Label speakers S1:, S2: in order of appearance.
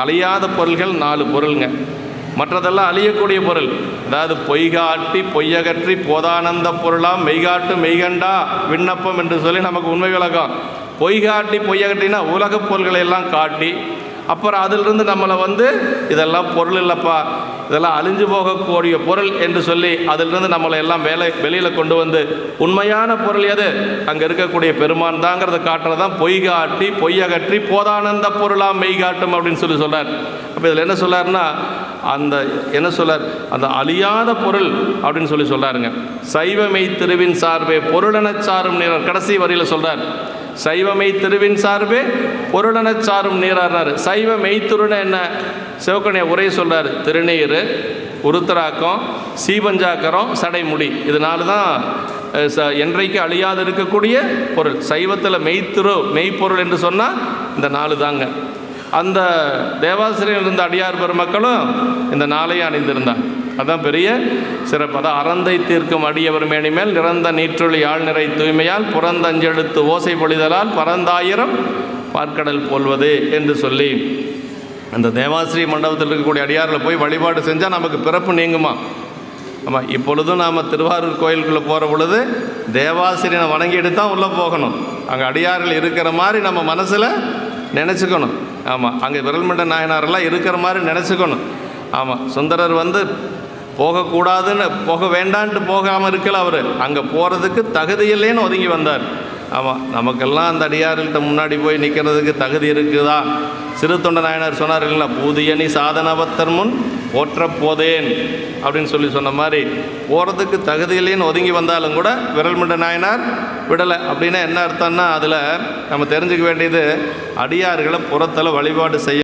S1: அழியாத பொருள்கள் நாலு பொருளுங்க. மற்றதெல்லாம் அழியக்கூடிய பொருள். அதாவது பொய்காட்டி பொய்யகற்றி போதானந்த பொருளாம் மெய்காட்டு மெய்கண்டா விண்ணப்பம் என்று சொல்லி நமக்கு உண்மை விளக்கம். பொய்காட்டி பொய்யகற்றினா உலகப் பொருள்களை எல்லாம் காட்டி அப்புறம் அதிலிருந்து நம்மளை வந்து இதெல்லாம் பொருள் இல்லைப்பா. இதெல்லாம் அழிஞ்சு போகக்கூடிய பொருள் என்று சொல்லி அதிலிருந்து நம்மளை எல்லாம் வேலை வெளியில் கொண்டு வந்து உண்மையான பொருள் எது? அங்கே இருக்கக்கூடிய பெருமான் தாங்கிறத காட்டுறது தான் பொய் காட்டி பொய்யகற்றி போதானந்த பொருளாம் மெய் காட்டும் அப்படின்னு சொல்லி சொல்கிறார் அப்போ இதில் என்ன சொல்லாருன்னா அந்த என்ன சொல்லார்? அந்த அழியாத பொருள் அப்படின்னு சொல்லி சொல்லாருங்க சைவமை திருவின் சார்பே பொருளெனச் சாரும் நீர் கடைசி வரியில் சொல்கிறார் சைவமை திருவின் சார்பே பொருளெனச் சாரும் சைவ மெய்த்துருன்னு என்ன? சிவக்கணிய உரை சொல்கிறார் திருநீர் உருத்தராக்கம் சீபஞ்சாக்கரம் சடைமுடி. இது நாலு தான் ச- என்றைக்கு அழியாது இருக்கக்கூடிய பொருள். சைவத்தில் மெய்த்திரு மெய்ப்பொருள் என்று சொன்னால் இந்த நாலு தாங்க அந்த தேவாசிரியில் இருந்த அடியார் பெருமக்களும் இந்த நாளையும் அணிந்திருந்தாங்க. அதுதான் பெரிய சிறப்பு. அதான் அறந்தை தீர்க்கும் அடியவர் மேனிமேல் நிறந்த நீற்றொழி ஆள் நிறை தூய்மையால் புறந்தஞ்செழுத்து ஓசை பொழிதலால் பரந்தாயிரம் பார்க்கடல் போல்வது என்று சொல்லி அந்த தேவாஸ்ரீ மண்டபத்தில் இருக்கக்கூடிய அடியாரில் போய் வழிபாடு செஞ்சால் நமக்கு பிறப்பு நீங்குமா? ஆமாம் இப்பொழுதும் நாம் திருவாரூர் கோயிலுக்குள்ளே போகிற பொழுது தேவாசிரியனை வணங்கிட்டு தான் உள்ளே போகணும். அங்கே அடியார்கள் இருக்கிற மாதிரி நம்ம மனசில் நினச்சிக்கணும். ஆமாம் அங்கே விரல்மண்ட நாயனாரெல்லாம் இருக்கிற மாதிரி நினச்சிக்கணும். ஆமாம் சுந்தரர் வந்து போகக்கூடாதுன்னு போக வேண்டான்ட்டு போகாமல் இருக்கல அவர். அங்கே போகிறதுக்கு தகுதியில்லைன்னு ஒதுங்கி வந்தார். ஆமாம் நமக்கெல்லாம் அந்த அடியார்கள்ட்ட முன்னாடி போய் நிற்கிறதுக்கு தகுதி இருக்குதா? சிறு தொண்ட நாயனார் சொன்னார் இல்லைங்களா பூதியணி சாதனபத்தர் முன் போற்றப் போதேன் அப்படின்னு சொல்லி சொன்ன மாதிரி போகிறதுக்கு தகுதியில்லைன்னு ஒதுங்கி வந்தாலும் கூட விரல்மண்ட நாயனார் விடலை. அப்படின்னா என்ன அர்த்தம்னா அதில் நம்ம தெரிஞ்சுக்க வேண்டியது அடியார்களை புறத்தில் வழிபாடு செய்ய